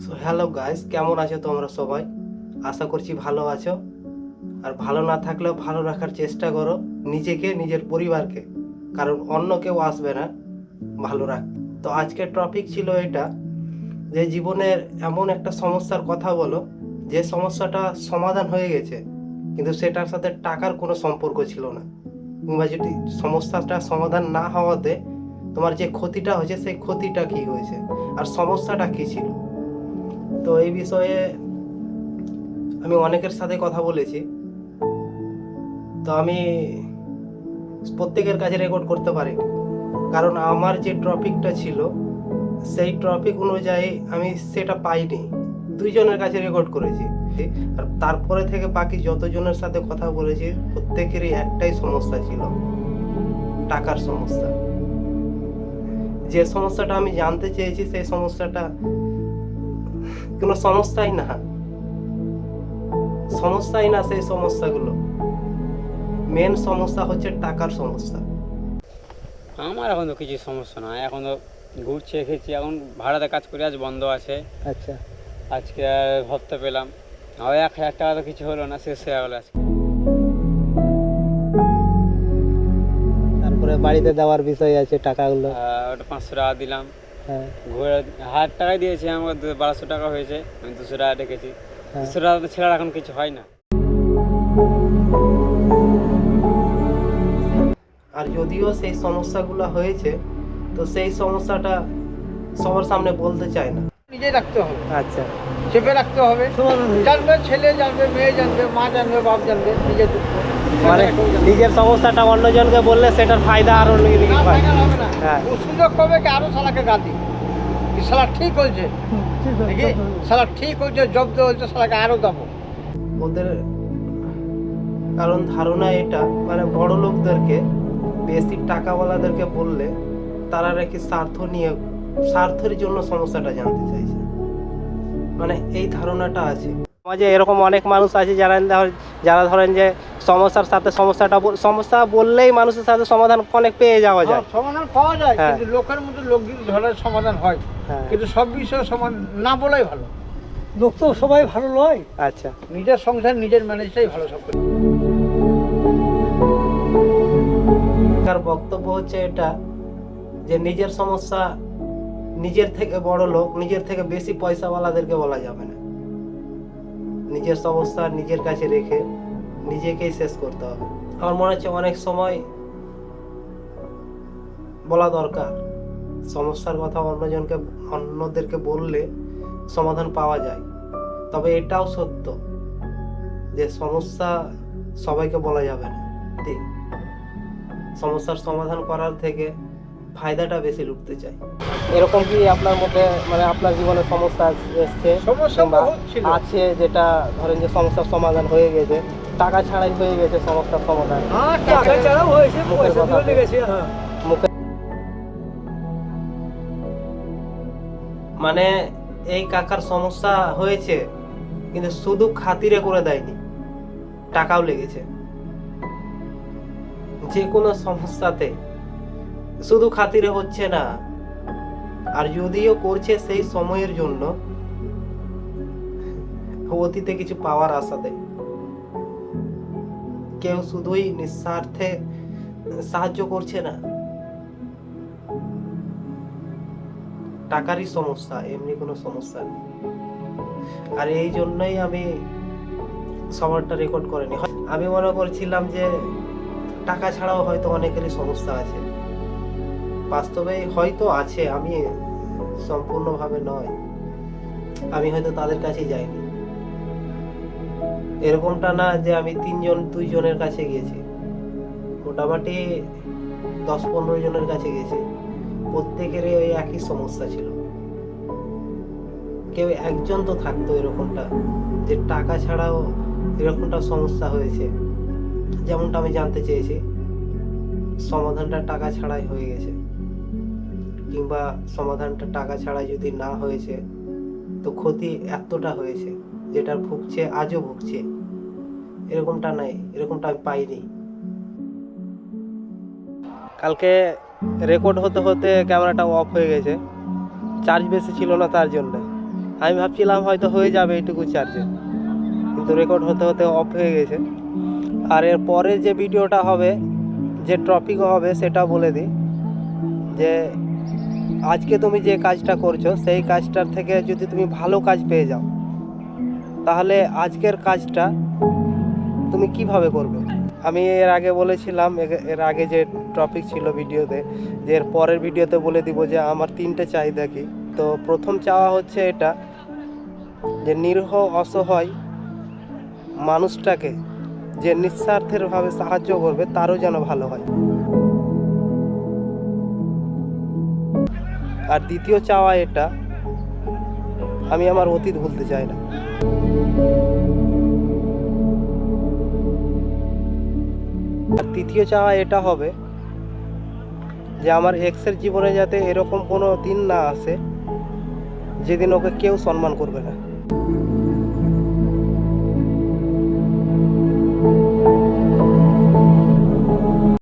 So hello guys কেমন আছো তোমরা সবাই? আশা করছি ভালো আছো। আর ভালো না থাকলেও ভালো রাখার চেষ্টা করো নিজেকে, নিজের পরিবারকে। কারণ অন্য কেউ আসবে না। ভালো রাখ। তো আজকের টপিক ছিল এটা যে জীবনের এমন একটা সমস্যার কথা বলো, যে সমস্যাটা সমাধান হয়ে গেছে, কিন্তু সেটার সাথে টাকার কোনো সম্পর্ক ছিল না। কিংবা যদি সমস্যাটা সমাধান না হওয়াতে তোমার যে ক্ষতিটা হয়েছে, সেই ক্ষতিটা কি হয়েছে? আর সমস্যাটা কি ছিল? তো এই বিষয়ে আমি অনেকের সাথে কথা বলেছি। তো আমি প্রত্যেকের কাছে রেকর্ড করতে পারি। কারণ আমার যে টপিকটা ছিল, সেই টপিক অনুযায়ী আমি সেটা পাইনি। দুইজনের কাছে রেকর্ড করেছি। আর তারপরে থেকে বাকি যতজনের সাথে কথা বলেছি, প্রত্যেকেরই একটাই সমস্যা ছিল। টাকার সমস্যা। যে সমস্যাটা আমি জানতে চেয়েছি, সেই সমস্যাটা কোনো সমস্যাই না। সমস্যাই না সেই সমস্যাগুলো। মেন সমস্যা হচ্ছে টাকার সমস্যা। আমার এখন তো কিছু সমস্যা না এখন তো ঘুরছে খেয়েছি এখন ভাড়াতে কাজ করে আজ বন্ধ আছে। আচ্ছা। আজকে আর ভাবতে পেলাম আর এক হাজার টাকা তো কিছু হলো না শেষ হয়ে গেলো আজকে। তারপরে বাড়িতে দেওয়ার বিষয় আছে টাকাগুলো। ওটা পাঁচশো টাকা দিলাম। ঘুরে হাজার টাকাই দিয়েছি আমার বারোশো টাকা হয়েছে আমি দুশো টাকা রেখেছি। হ্যাঁ। দুশো টাকা তো ছেড়ে এখন কিছু হয় না। আর যদিও সেই সমস্যাগুলো হয়েছে তো সেই সমস্যাটা সবার সামনে বলতে চায় না। নিজে রাখতে হবে। আচ্ছা। চেপে রাখতে হবে। জানবে ছেলে জানবে মেয়ে জানবে মা জানবে বাপ জানবে নিজের দুঃখ। মানে নিজের সমস্যাটা অন্যজনকে বললে সেটার ফায়দা আরও হয়। ফাইনাল হবে না। হ্যাঁ। ও সুযোগ পাবে কি আরও শালাকে গাদি? শালা ঠিক হয়েছে? দেখি শালা ঠিক হয়েছে জব্দ হয়েছে শালাকে আরও দেবো। ওদের কারণ ধারণা এটা মানে বড় লোকদেরকে বেশি টাকাওয়ালাদেরকে বললে তারা নাকি স্বার্থ নিয়ে স্বার্থের জন্য সমস্যাটা জানতে চাইছে। মানে এই ধারণাটা আছে। সমাজে এরকম অনেক মানুষ আছে যারা ধর- যারা ধরেন যে সমস্যার সাথে সমস্যাটা বল- সমস্যা বললেই মানুষের সাথে সমাধান অনেক পেয়ে যাওয়া যায়। হ্যাঁ, সমাধান পাওয়া যায় হ্যাঁ। কিন্তু লোকের মধ্যে লোক যদি ধরে সমাধান হয়। হ্যাঁ। কিন্তু সব বিষয়ে সমাধান না বলাই ভালো। লোক তো সবাই ভালো নয় আচ্ছা। নিজের সংসার নিজের ম্যানেজটাই ভালো সব তার বক্তব্য হচ্ছে এটা যে নিজের সমস্যা নিজের থেকে বড় লোক নিজের থেকে বেশি পয়সাওয়ালাদেরকে বলা যাবে না। নিজের সমস্যা নিজের কাছে রেখে নিজেকেই শেষ করতে হবে। আমার মনে হচ্ছে অনেক সময় বলা দরকার, সমস্যার কথা অন্যজনকে, অন্যদেরকে বললে সমাধান পাওয়া যায়। তবে এটাও সত্য যে সমস্যা সবাইকে বলা যাবে না। সমস্যার সমাধান করার থেকে ফায়দাটা বেশি লুটতে চাই। এরকম কি আপনার মধ্যে মানে আপনার জীবনে সমস্যা এসছে? আছে যেটা ধরেন যে সমস্যার সমাধান হয়ে গেছে টাকা ছাড়াই হয়ে গেছে সমস্যার সমাধান। হ্যাঁ, টাকা ছাড়াও হয়েছে পয়সা লেগেছে হ্যাঁ। মুখে মানে এই কাকার সমস্যা হয়েছে কিন্তু শুধু খাতিরে করে দেয়নি টাকাও লেগেছে। যে কোনো সমস্যাতে শুধু খাতিরে হচ্ছে না। আর যদিও করছে সেই সময়ের জন্য, অতীতে কিছু পাওয়ার আশাতে কেউ শুধুই নিঃস্বার্থে সাহায্য করছে না। টাকারই সমস্যা, এমনি কোনো সমস্যা নেই। আর এই জন্যই আমি সবারটা রেকর্ড করিনি। আমি মনে করছিলাম যে টাকা ছাড়াও হয়তো অনেকেরই সমস্যা আছে। বাস্তবে হয়তো আছে, আমি সম্পূর্ণভাবে নয়। আমি হয়তো তাদের কাছে যাইনি। এরকমটা না যে আমি তিনজন, দুইজনের কাছে গিয়েছি। মোটামুটি দশ, পনেরো জনের কাছে গেছি প্রত্যেকেরই ওই একই সমস্যা ছিল। কেউ একজন তো থাকতো এরকমটা, যে টাকা ছাড়াও এরকমটা সমস্যা হয়েছে। যেমনটা আমি জানতে চেয়েছি, সমাধানটা টাকা ছাড়াই হয়ে গেছে। কিংবা সমাধানটা টাকা ছাড়া যদি না হয়েছে, তো ক্ষতি এতটা হয়েছে যেটা ভুগছে, আজও ভুগছে। এরকমটা নাই, এরকমটা আমি পাইনি। কালকে রেকর্ড হতে হতে ক্যামেরাটা অফ হয়ে গেছে। চার্জ বেশি ছিল না তার জন্য। আমি ভাবছিলাম হয়তো হয়ে যাবে এইটুকু চার্জে কিন্তু রেকর্ড হতে হতে অফ হয়ে গেছে। আর এর পরে যে ভিডিওটা হবে, যে টপিক হবে, সেটা বলে দিই। যে আজকে তুমি যে কাজটা করছ, সেই কাজটার থেকে যদি তুমি ভালো কাজ পেয়ে যাও, তাহলে আজকের কাজটা তুমি কীভাবে করবে? আমি এর আগে বলেছিলাম, এর- আগে যে টপিক ছিল ভিডিওতে, যে এর পরের ভিডিওতে বলে দিব যে আমার তিনটে চাহিদা কি। তো প্রথম চাওয়া হচ্ছে এটা, যে নিরহ অসহায় মানুষটাকে যে নিঃস্বার্থের ভাবে সাহায্য করবে, তারও যেন ভালো হয়। আর দ্বিতীয় চাওয়া এটা, আমি আমার অতীত ভুলতে চাই না। আর তৃতীয় চাওয়া এটা হবে যে আমার এক্সের জীবনে যাতে এরকম কোনো দিন না আসে যেদিন ওকে কেউ সম্মান করবে না।